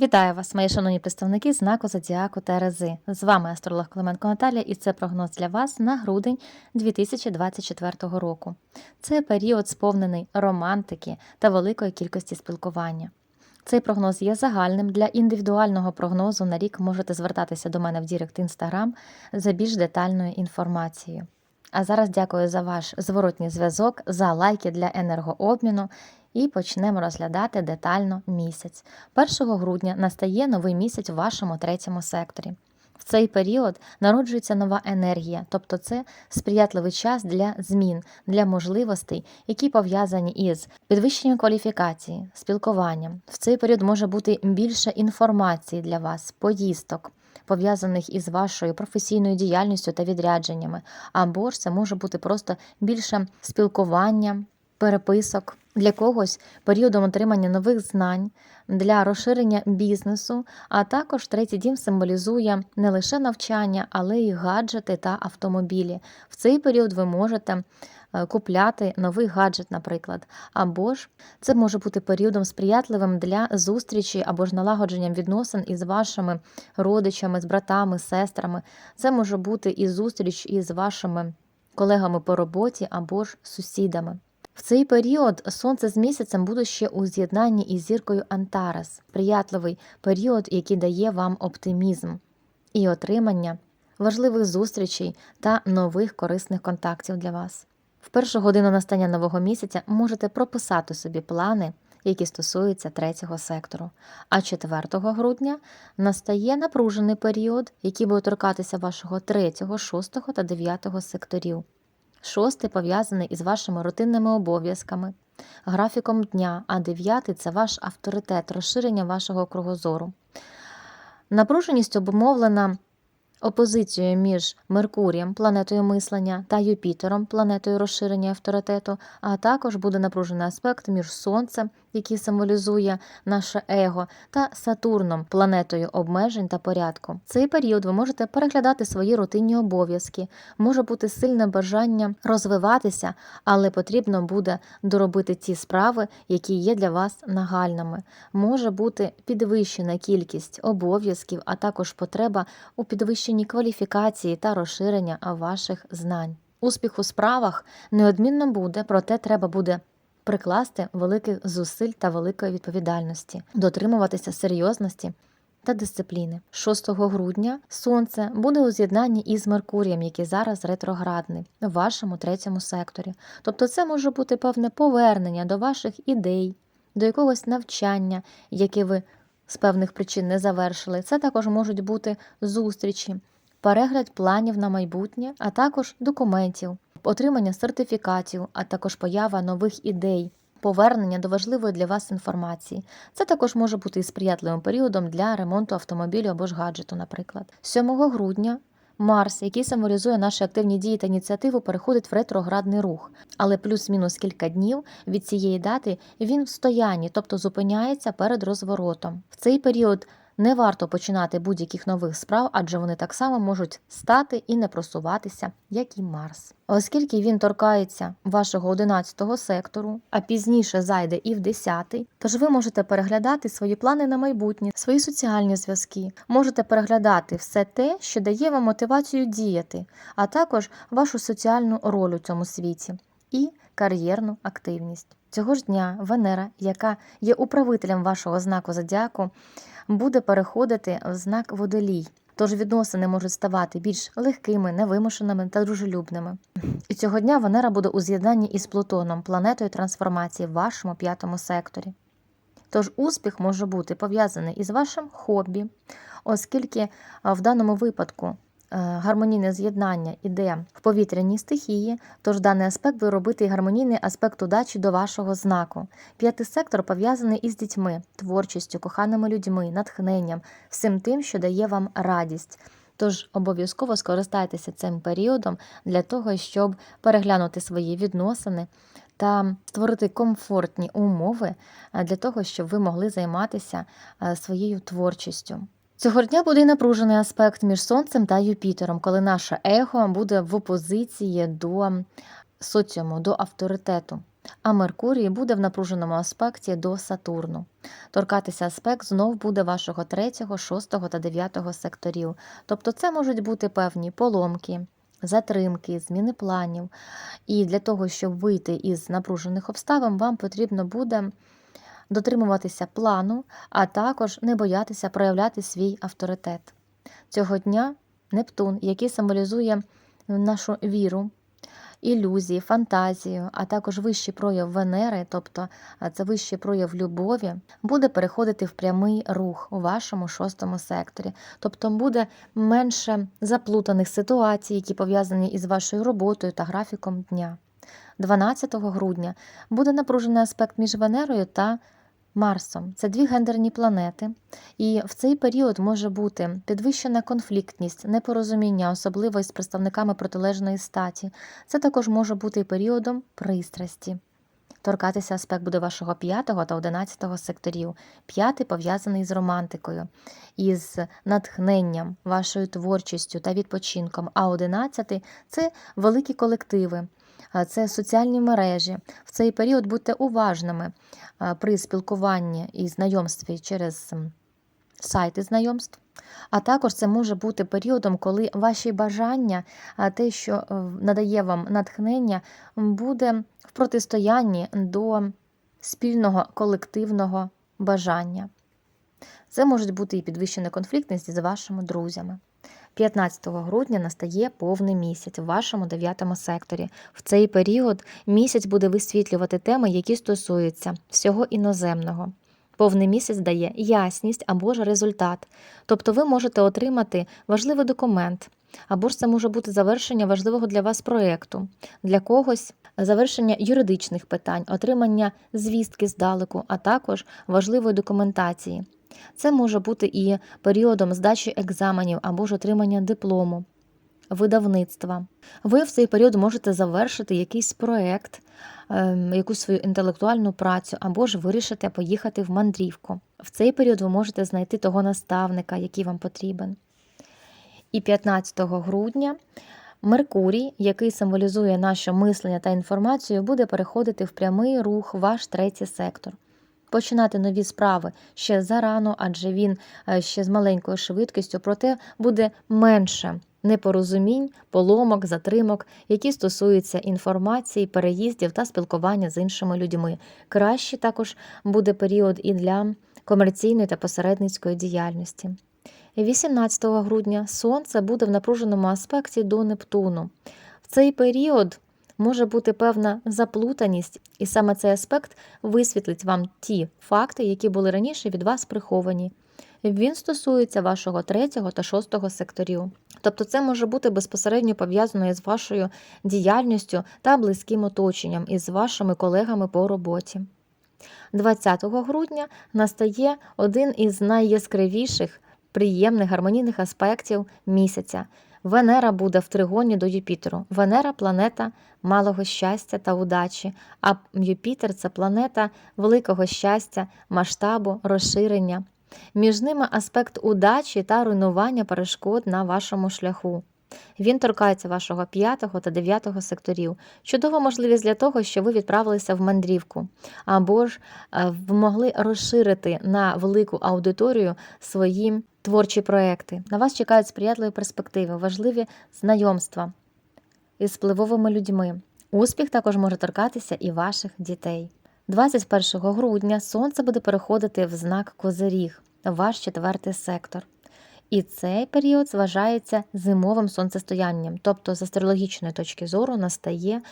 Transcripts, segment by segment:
Вітаю вас, мої шановні представники знаку Зодіаку Терези. З вами астролог Клименко Наталія, і це прогноз для вас на грудень 2024 року. Це період сповнений романтики та великої кількості спілкування. Цей прогноз є загальним. Для індивідуального прогнозу на рік можете звертатися до мене в Дірект Інстаграм за більш детальною інформацією. А зараз дякую за ваш зворотній зв'язок, за лайки для енергообміну і почнемо розглядати детально місяць. 1 грудня настає новий місяць у вашому третьому секторі. В цей період народжується нова енергія, тобто це сприятливий час для змін, для можливостей, які пов'язані із підвищенням кваліфікації, спілкуванням. В цей період може бути більше інформації для вас, поїздок, пов'язаних із вашою професійною діяльністю та відрядженнями, або ж це може бути просто більше спілкування, переписок. Для когось періодом отримання нових знань, для розширення бізнесу, а також третій дім символізує не лише навчання, але й гаджети та автомобілі. В цей період ви можете купляти новий гаджет, наприклад. Або ж це може бути періодом сприятливим для зустрічі або ж налагодженням відносин із вашими родичами, з братами, сестрами. Це може бути і зустріч із вашими колегами по роботі або ж сусідами. В цей період сонце з місяцем буде ще у з'єднанні із зіркою Антарес, сприятливий період, який дає вам оптимізм і отримання важливих зустрічей та нових корисних контактів для вас. В першу годину настання нового місяця можете прописати собі плани, які стосуються третього сектору. А 4 грудня настає напружений період, який буде торкатися вашого 3, 6 та 9 секторів. Шостий пов'язаний із вашими рутинними обов'язками, графіком дня, а дев'ятий це ваш авторитет, розширення вашого кругозору. Напруженість обумовлена опозицією між Меркурієм, планетою мислення, та Юпітером, планетою розширення авторитету, а також буде напружений аспект між Сонцем, який символізує наше его, та Сатурном, планетою обмежень та порядку. Цей період ви можете переглядати свої рутинні обов'язки, може бути сильне бажання розвиватися, але потрібно буде доробити ті справи, які є для вас нагальними. Може бути підвищена кількість обов'язків, а також потреба у підвищенні кваліфікації та розширення ваших знань. Успіх у справах неодмінно буде, проте треба буде прикласти великих зусиль та великої відповідальності, дотримуватися серйозності та дисципліни. 6 грудня сонце буде у з'єднанні із Меркурієм, який зараз ретроградний в вашому третьому секторі. Тобто, це може бути певне повернення до ваших ідей, до якогось навчання, яке ви з певних причин не завершили. Це також можуть бути зустрічі, перегляд планів на майбутнє, а також документів, отримання сертифікатів, а також поява нових ідей. Повернення до важливої для вас інформації. Це також може бути і сприятливим періодом для ремонту автомобілю або ж гаджету, наприклад. 7 грудня Марс, який символізує наші активні дії та ініціативу, переходить в ретроградний рух, але плюс-мінус кілька днів від цієї дати він в стоянні, тобто зупиняється перед розворотом. В цей період не варто починати будь-яких нових справ, адже вони так само можуть стати і не просуватися, як і Марс. Оскільки він торкається вашого 11-го сектору, а пізніше зайде і в 10-й, тож ви можете переглядати свої плани на майбутнє, свої соціальні зв'язки, можете переглядати все те, що дає вам мотивацію діяти, а також вашу соціальну роль у цьому світі і кар'єрну активність. Цього ж дня Венера, яка є управителем вашого знаку зодіаку, буде переходити в знак водолій. Тож відносини можуть ставати більш легкими, невимушеними та дружелюбними. І цього дня Венера буде у з'єднанні із Плутоном, планетою трансформації в вашому п'ятому секторі. Тож успіх може бути пов'язаний із вашим хобі, оскільки в даному випадку гармонійне з'єднання іде в повітряній стихії, тож даний аспект буде робити гармонійний аспект удачі до вашого знаку. П'ятий сектор пов'язаний із дітьми, творчістю, коханими людьми, натхненням, всім тим, що дає вам радість. Тож обов'язково скористайтеся цим періодом для того, щоб переглянути свої відносини та створити комфортні умови для того, щоб ви могли займатися своєю творчістю. Цього дня буде напружений аспект між Сонцем та Юпітером, коли наше его буде в опозиції до соціуму, до авторитету. а Меркурій буде в напруженому аспекті до Сатурну. Торкатися аспект знов буде вашого 3, 6 та 9 секторів. Тобто це можуть бути певні поломки, затримки, зміни планів. І для того, щоб вийти із напружених обставин, вам потрібно буде дотримуватися плану, а також не боятися проявляти свій авторитет. Цього дня Нептун, який символізує нашу віру, ілюзії, фантазію, а також вищий прояв Венери, тобто це вищий прояв любові, буде переходити в прямий рух у вашому шостому секторі. Тобто буде менше заплутаних ситуацій, які пов'язані із вашою роботою та графіком дня. 12 грудня буде напружений аспект між Венерою та Марсом. Це дві гендерні планети, і в цей період може бути підвищена конфліктність, непорозуміння, особливо із представниками протилежної статі. Це також може бути періодом пристрасті. Торкатися аспект буде вашого 5 та 11 секторів. П'ятий пов'язаний з романтикою, із натхненням, вашою творчістю та відпочинком. А 11 – це великі колективи, це соціальні мережі. В цей період будьте уважними при спілкуванні і знайомстві через сайти знайомств. А також це може бути періодом, коли ваші бажання, те, що е, надає вам натхнення, буде в протистоянні до спільного колективного бажання. Це може бути і підвищена конфліктність з вашими друзями. 15 грудня настає повний місяць у вашому дев'ятому секторі. В цей період місяць буде висвітлювати теми, які стосуються всього іноземного. Повний місяць дає ясність або ж результат. Тобто ви можете отримати важливий документ, або ж це може бути завершення важливого для вас проєкту, для когось завершення юридичних питань, отримання звістки здалеку, а також важливої документації. Це може бути і періодом здачі екзаменів або ж отримання диплому, видавництва. Ви в цей період можете завершити якийсь проєкт, ем, якусь свою інтелектуальну працю, або ж вирішите поїхати в мандрівку. В цей період ви можете знайти того наставника, який вам потрібен. І 15 грудня Меркурій, який символізує наше мислення та інформацію, буде переходити в прямий рух ваш третій сектор. Починати нові справи ще зарано, адже він е, ще з маленькою швидкістю, проте буде менше непорозумінь, поломок, затримок, які стосуються інформації, переїздів та спілкування з іншими людьми. Краще також буде період і для комерційної та посередницької діяльності. 18 грудня Сонце буде в напруженому аспекті до Нептуну. В цей період може бути певна заплутаність, і саме цей аспект висвітлить вам ті факти, які були раніше від вас приховані. Він стосується вашого третього та шостого секторів. Тобто це може бути безпосередньо пов'язано із вашою діяльністю та близьким оточенням, із вашими колегами по роботі. 20 грудня настає один із найяскравіших, приємних гармонійних аспектів місяця. Венера буде в тригоні до Юпітеру. Венера планета малого щастя та удачі, а Юпітер це планета великого щастя, масштабу, розширення. Між ними аспект удачі та руйнування перешкод на вашому шляху. Він торкається вашого 5 та 9 секторів. Чудова можливість для того, щоб ви відправилися в мандрівку, або ж е, могли розширити на велику аудиторію свої творчі проекти. На вас чекають сприятливі перспективи, важливі знайомства із впливовими людьми. Успіх також може торкатися і ваших дітей. 21 грудня сонце буде переходити в знак Козиріг, ваш четвертий сектор. І цей період зважається зимовим сонцестоянням, тобто з астрологічної точки зору настає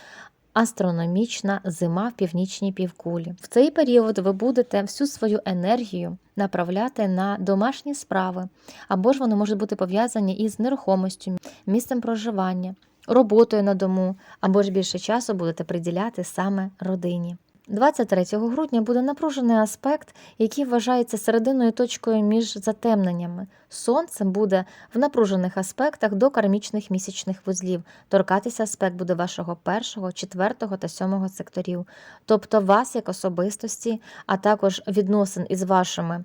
астрономічна зима в північній півкулі. В цей період ви будете всю свою енергію направляти на домашні справи, або ж вони можуть бути пов'язані із нерухомістю, місцем проживання, роботою на дому, або ж більше часу будете приділяти саме родині. 23 грудня буде напружений аспект, який вважається серединною точкою між затемненнями. Сонце буде в напружених аспектах до кармічних місячних вузлів. Торкатися аспект буде вашого першого, четвертого та сьомого секторів, тобто вас як особистості, а також відносин із вашими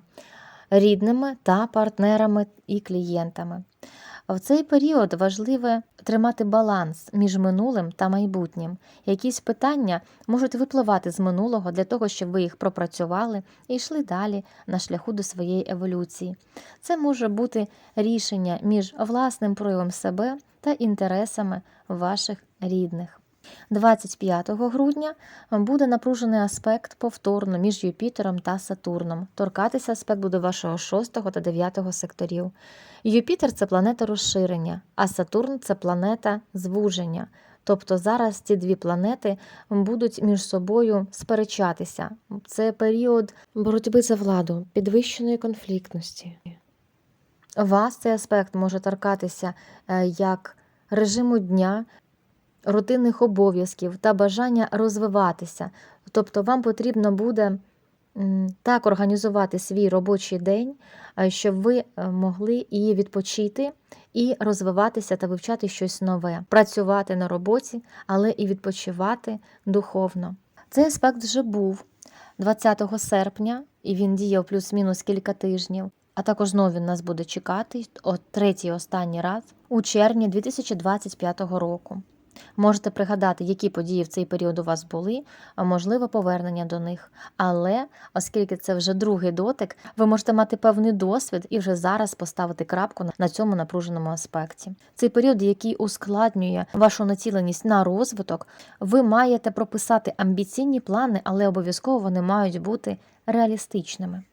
рідними та партнерами і клієнтами. В цей період важливе тримати баланс між минулим та майбутнім. Якісь питання можуть випливати з минулого для того, щоб ви їх пропрацювали і йшли далі на шляху до своєї еволюції. Це може бути рішення між власним проявом себе та інтересами ваших рідних. 25 грудня буде напружений аспект повторно між Юпітером та Сатурном. Торкатися аспект буде вашого 6 та 9 секторів. Юпітер це планета розширення, а Сатурн це планета звуження. Тобто зараз ці дві планети будуть між собою сперечатися. Це період боротьби за владу, підвищеної конфліктності. Вас цей аспект може торкатися е, як режиму дня, рутинних обов'язків та бажання розвиватися. Тобто вам потрібно буде так організувати свій робочий день, е, щоб ви е, могли і відпочити, і розвиватися та вивчати щось нове, працювати на роботі, але і відпочивати духовно. Цей аспект вже був 20 серпня, і він діяв плюс-мінус кілька тижнів. А також знову він нас буде чекати о третій останній раз у червні 2025 року. Можете пригадати, які події в цей період у вас були, а можливо, повернення до них. Але оскільки це вже другий дотик, ви можете мати певний досвід і вже зараз поставити крапку на цьому напруженому аспекті. Цей період, який ускладнює вашу націленість на розвиток, ви маєте прописати амбіційні плани, але обов'язково вони мають бути реалістичними.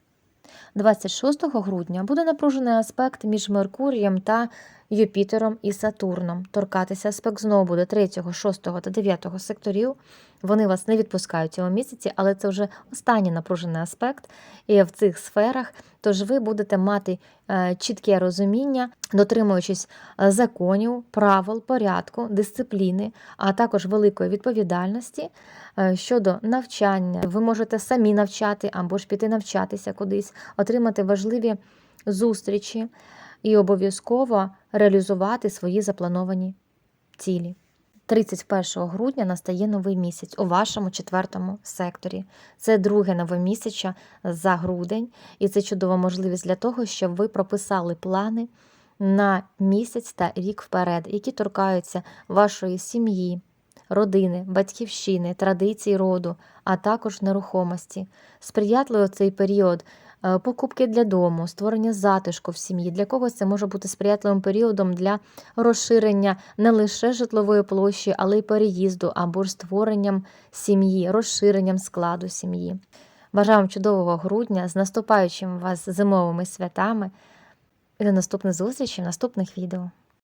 26 грудня буде напружений аспект між Меркурієм та Юпітером і Сатурном. Торкатися аспект знову буде 3, 6 та 9 секторів. Вони вас не відпускають цього місяці, але це вже останній напружений аспект і в цих сферах. Тож ви будете мати е, чітке розуміння, дотримуючись е, законів, правил, порядку, дисципліни, а також великої відповідальності е, щодо навчання. Ви можете самі навчати або ж піти навчатися кудись, отримати важливі зустрічі і обов'язково реалізувати свої заплановані цілі. 31 грудня настає новий місяць у вашому четвертому секторі. Це друге новомісяча за грудень, і це чудова можливість для того, щоб ви прописали плани на місяць та рік вперед, які торкаються вашої сім'ї, родини, батьківщини, традицій роду, а також нерухомості. Сприятливо цей період покупки для дому, створення затишку в сім'ї. Для когось це може бути сприятливим періодом для розширення не лише житлової площі, але й переїзду або ж створенням сім'ї, розширенням складу сім'ї. Бажаю вам чудового грудня з наступаючими вас зимовими святами і до наступних зустрічей в наступних відео.